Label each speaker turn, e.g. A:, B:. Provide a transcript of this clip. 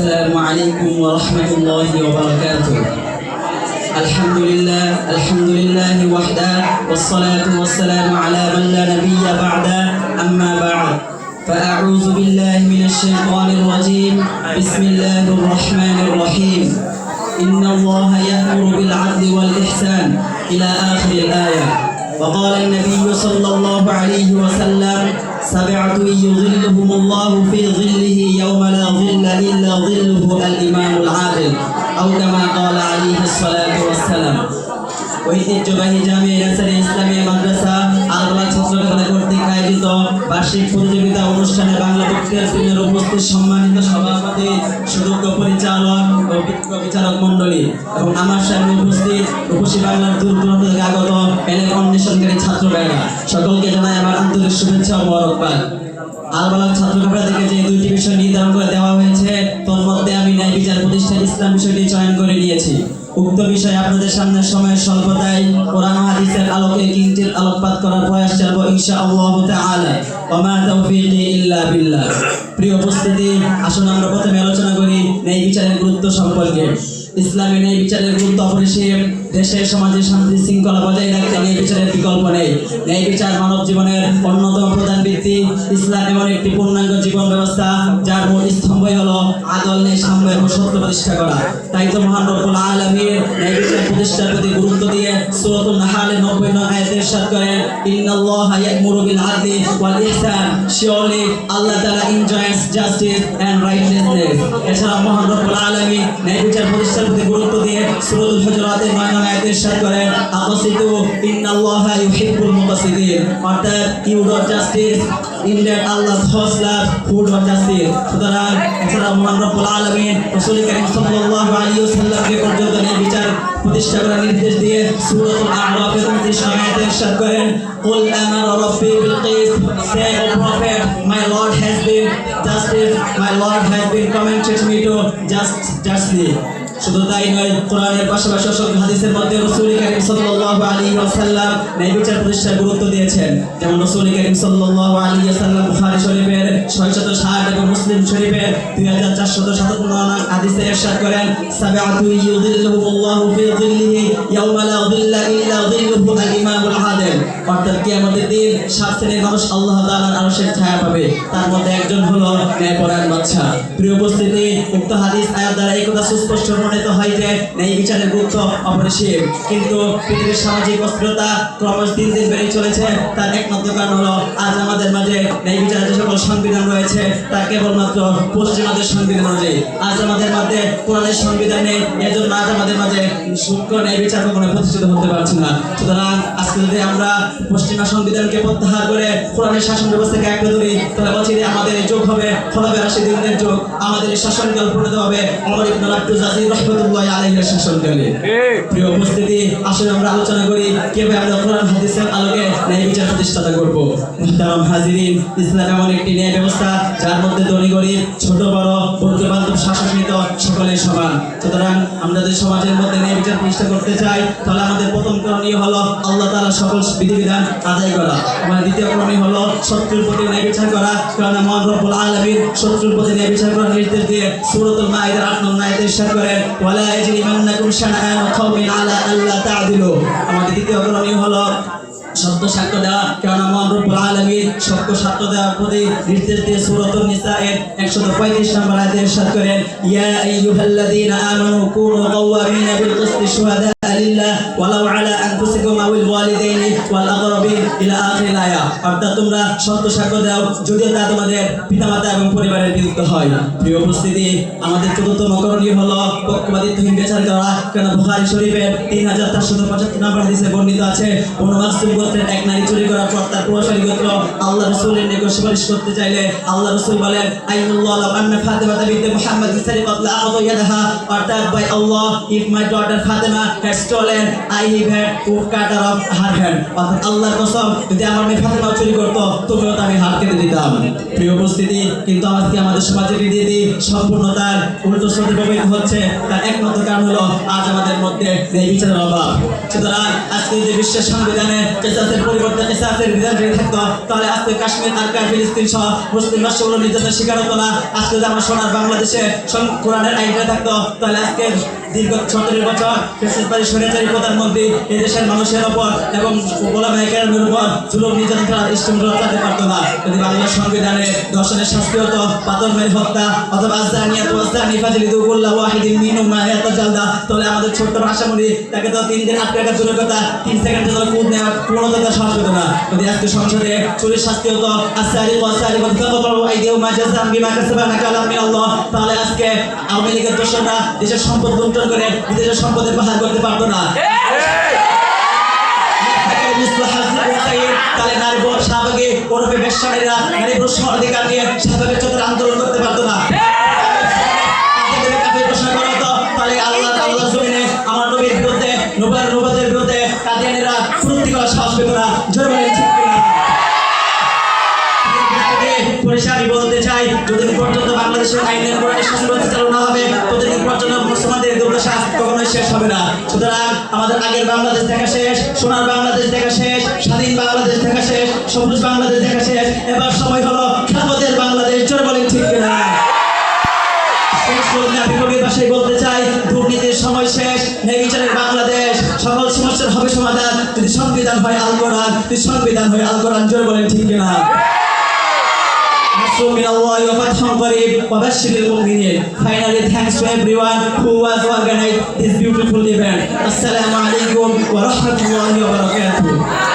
A: السلام عليكم ورحمة الله وبركاته. الحمد لله الحمد لله وحده والصلاة والسلام على من لا نبي بعده أما بعد. فأعوذ بالله من الشيطان الرجيم. بسم الله الرحمن الرحيم. إن الله يأمر بالعدل والإحسان إلى آخر الآية. وقال النبي صلى الله عليه وسلم سبعة يظلهم الله في ظله يوم لا ظل إلا ظله الإمام العادل أو كما قال عليه الصلاة والسلام ঐতিহ্যবাহী জামিয়া নাসারি ইসলামিয়া মাদ্রাসা আলবালা ছাত্রকলা কর্তৃক আয়োজিত বার্ষিক প্রতিযোগিতা অনুষ্ঠানে বাংলা বক্তৃতার দিনের উপস্থিত সম্মানিত সভাপতি সুযোগ্য পরিচালক ও বিজ্ঞ বিচারক মণ্ডলী এবং আমার সামনে উপস্থিত রূপসী বাংলার দূর দূরান্ত থেকে আগত প্যানেল অন্বেষণকারী ছাত্র সকলকে জানাই আমার আন্তরিক শুভেচ্ছা ও মরকবাদ আলবালার ছাত্রকলা থেকে যে দুইটি বিষয় নির্ধারণ করে দেওয়া হয়েছে তোর মধ্যে আমি ন্যায় বিচার প্রতিষ্ঠান ইসলাম বিষয়টি চয়ন করে নিয়েছি। উক্ত বিষয়ে আপনাদের সামনে সময়ের স্বল্পতায় কোরআন হাদিসের আলোকে কিঞ্চিত আলোকপাত করার প্রয়াস চালাবো ইনশাআল্লাহ তাআলা। ওয়া মা তাওফীকি ইল্লা বিল্লাহ। প্রিয় উপস্থিতি, আসুন আমরা প্রথমে আলোচনা করি ন্যায় বিচারের গুরুত্ব সম্পর্কে। ইসলামী ন্যায় বিচারের গুরুত্ব অপরিসীম দেশের সমাজে শান্তি শৃঙ্খলা বজায় রাখতে ন্যায় বিচারের বিকল্প নেই। ন্যায় বিচার মানব জীবনের অন্যতম প্রধান ভিত্তি। ইসলাম এমন একটি পূর্ণাঙ্গ জীবন ব্যবস্থা, যার মূল স্তম্ভই হলো আদল ন্যায় সাম্য সত্য প্রতিষ্ঠা করা। তাই তো মহান রব্বুল আলামিন ন্যায় বিচার প্রতিষ্ঠার প্রতি গুরুত্ব দিয়ে সূরাতুন নাহালে 90 নং আয়াতে ইরশাদ করেন, ইন্নাল্লাহা ইয়া'মুরু বিল আদলি ওয়াল ইহসান। Surely আল্লাহ তাআলা enjoins justice and righteousness এছাড়া মহান রব্বুল আলামিন ন্যায় বিচার প্রতিষ্ঠার প্রতি গুরুত্ব দিয়ে সূরাতুল হুজুরাতের 9 নং আয়াতে ইরশাদ করেন, আকসিতু ইন্নাল্লাহা ইউহিব্বুল মুকসিদিন অর্থাৎ you dot justice in that Allah first love who dot justice. সুতরাং এছাড়া মহান রব্বুল আলামিন রাসূল করিম সাল্লাল্লাহু আলাইহি ওয়াসাল্লামকে পর্যটনের বিচার প্রতিষ্ঠা করার নির্দেশ দিয়ে সূরাতুল আরাফ এর 29 আয়াতে ইরশাদ করেন। কুল আমারা রাব্বি বিল কিসত say O prophet, my lord has been justice, my lord has been commanded me to just justly শুধু তাই নয়, কোরআনের পাশাপাশি অসংখ্য হাদিসের মধ্যে রসুল করিম ন্যায় বিচার প্রতিষ্ঠার গুরুত্ব দিয়েছেন। যেমন রসুল করিম শরীফের 660 এবং মুসলিম শরীফের 2457 নং হাদিসে ইরশাদ করেন, সাবআতু ইউযিল্লুহুমুল্লাহু ফি যিল্লিহি ইয়াওমা অর্থাৎ কিয়ামতের দিন সাত মানুষ আল্লাহ তাআলার আরশের ছায়া পাবে। তার মধ্যে একজন হলো ন্যায়পরায়ণ বাদশা প্রিয় উপস্থিতি, উক্ত হাদিস আয়াত দ্বারা এই কথা সুস্পষ্ট প্রমাণিত হয় যে, ন্যায় বিচারের গুরুত্ব অপরিসীম। কিন্তু পৃথিবীর সামাজিক অস্থিরতা ক্রমশ দিন দিন বেড়ে চলেছে। তার একমাত্র কারণ হলো, আজ আমাদের মাঝে ন্যায় বিচারের যে সকল সংবিধান রয়েছে, তা কেবলমাত্র পশ্চিমাদের সংবিধান অনুযায়ী। আজ আমাদের মধ্যে কোরআনের সংবিধান নেই, এজন্য আজ আমাদের মাঝে সূক্ষ্ম ন্যায় বিচার কখনো প্রতিষ্ঠিত হতে পারছে না। সুতরাং আজকে যদি আমরা পশ্চিমা সংবিধানকে প্রত্যাহার করে কোরআনের শাসন ব্যবস্থাকে আঁকড়ে ধরি তাহলে বলছি যে আমাদের যোগ হবে হবে রাশিদিনের যোগ। আমাদের এই শাসনকাল পরিণত হবে অমর ইবনুল আব্দুল আজিজ রহমতুল্লাহ আলাইহির শাসনকালে। প্রিয় উপস্থিতি, আসলে আমরা আলোচনা করি কীভাবে আমরা কোরআন হাদিসের আলোকে ন্যায় বিচার প্রতিষ্ঠাতা করব। মুহতারাম হাজিরিন, ইসলাম এমন একটি ন্যায় ব্যবস্থা যার মধ্যে ধনী গরিব, ছোট বড় বন্ধু বান্ধব শাসনিত সকলের সমান। সুতরাং যদি সমাজের মধ্যে ন্যায় বিচার প্রতিষ্ঠা করতে চাই, তাহলে আমাদের প্রথম করণীয় হলো আল্লাহ তাআলা সকল বিধিবিধান আদায় করা। আমাদের দ্বিতীয় করণীয় হলো শত্রুর প্রতি ন্যায় বিচার করা। কারণ মহান রব্বুল আলামিন শত্রুর প্রতি ন্যায় বিচার করার নির্দেশ দিয়ে সূরাতুল মাইদার 8 নম্বর আয়াতে ইরশাদ করেন, ওয়ালা ইয়াজরিমান্নাকুম শানাআনু কওমিন আলা আল্লা তা'দিলু আমাদের দ্বিতীয় করণীয় হলো সত্য সাক্ষ্য দেওয়া। কেননা মহান রব্বুল আলমীর সত্য সাক্ষ্য দেওয়ার প্রতি নির্দেশ দিয়ে সুরত নিসা এর 135 নম্বর আয়াতে ইরশাদ করেন, ইয়া আইয়ুহাল্লাযীনা আমানু কুনু কাওয়ামিনা বিল ওয়ালাউ আলা আনফুসিকুম আওil ওয়ালিদাইনি ওয়াল আকরাবিন ইলা আখির আয়া অর্থাৎ তোমরা সত্য সাক্ষ্য দাও যদিও তা তোমাদের পিতামাতা এবং পরিবারের বিরুদ্ধে হয় প্রিয় উপস্থিতি আমাদের চতুর্থ করণীয় হলো পক্ষপাতিত্বহীন বিচার করা কেন বুখারী শরীফের 3475 নম্বর হাদিসে বর্ণিত আছে কোন মাসুম গোত্রের এক নারী চুরি করার পর তার প্রভাবশালী গোত্র আল্লাহ রাসূলের নিকট সুপারিশ করতে চাইলে আল্লাহ রাসূল বলেন আইনুল্লাহ আন্না ফাতিমা বিনতে মুহাম্মদ সারিকাত লা আযু ইয়াদাহা অর্থাৎ by Allah if my daughter Fatima had I have had to cut off her hand. অর্থাৎ আল্লাহর কসম, যদি আমার মেয়ে ফাতেমা চুরি করতো তুমিও তো আমি হাত কেটে দিতাম। প্রিয় উপস্থিতি, কিন্তু আজকে আমাদের সমাজের রীতি সম্পূর্ণ তার উল্টো স্রোতে প্রবাহিত হচ্ছে? তার একমাত্র কারণ হলো, আজ আমাদের মধ্যে এই বিচারের অভাব। সুতরাং আজকে যদি বিশ্বের সংবিধানে কেসাসের পরিবর্তে কেসাসের বিধান যদি থাকতো, তাহলে আজকে কাশ্মীর আরকার ফিলিস্তিন সহ মুসলিম রাষ্ট্রগুলো নির্যাতনের শিকার হতো না। আজকে যদি আমার সোনার বাংলাদেশে কোরআনের আইনটা থাকতো, তাহলে আজকে দীর্ঘ সতেরো বছর ফেসিসবাদী স্বৈরাচারী প্রধানমন্ত্রী এই দেশের মানুষের ওপর এবং গোলাম নায়কের উপর জুলুম, নির্যাতন করার স্টুডেন্ট চালাতে পারতো না। যদি বাংলার সংবিধানে দর্শনের শাস্তি হতো, পাথর মেরে হত্যা অথবা আজদানিয়া তো আজদানি ফাজিলি দুকুল্লাহ ওয়াহিদিন মিনু মা ইয়াতাজালদা, তাহলে আমাদের ছোট্ট ভাষামণি তাকে তো তিন দিন আটকে রাখা দূরের কথা, তিন সেকেন্ডে তো কুদ নেওয়ার পূর্ণতা সাহস পেত না। যদি আজকে সংসদে চুরির শাস্তি হতো আসারি ওয়াসারি ওয়াসারি আইদিউ মা জাযাম বিমা কাসাবা নাকালাম আল্লাহ, তাহলে আজকে আওয়ামী লীগের দোষরা দেশের সম্পদ লুণ্ঠন করে বিদেশের সম্পদের পাহাড় করতে পারতো না। তাহলে নারী শাহবাগে ওরফে বেশ্যানীরা নারী পুরুষ অধিকার নিয়ে শাহবাগের চত্বরে আন্দোলন করতে পারতো না আমার নবীর বিরুদ্ধে নবীর নবদের বিরুদ্ধে কাদিয়ানীরা ফুর্তি করার সাহস পেত না। পর্যন্ত দুর্দশা কখনোই শেষ হবে না। সুতরাং আমাদের আগের বাংলাদেশ দেখা শেষ, সোনার বাংলাদেশ দেখা শেষ, স্বাধীন বাংলাদেশ দেখা শেষ, সবুজ বাংলাদেশ দেখা শেষ। এবার সময় হলো বাংলাদেশ। জোরে বলেন ঠিক কিনা? সমাধান। সংবিধান হয় আল সংবিধান হয় আল জোরে বলেন ঠিক কিনা? Nasrun min Allah wa fathun qarib wa bashir al-mu'minin. Finally, thanks to everyone who was organized this beautiful event. Assalamu alaikum wa rahmatullahi wa barakatuh.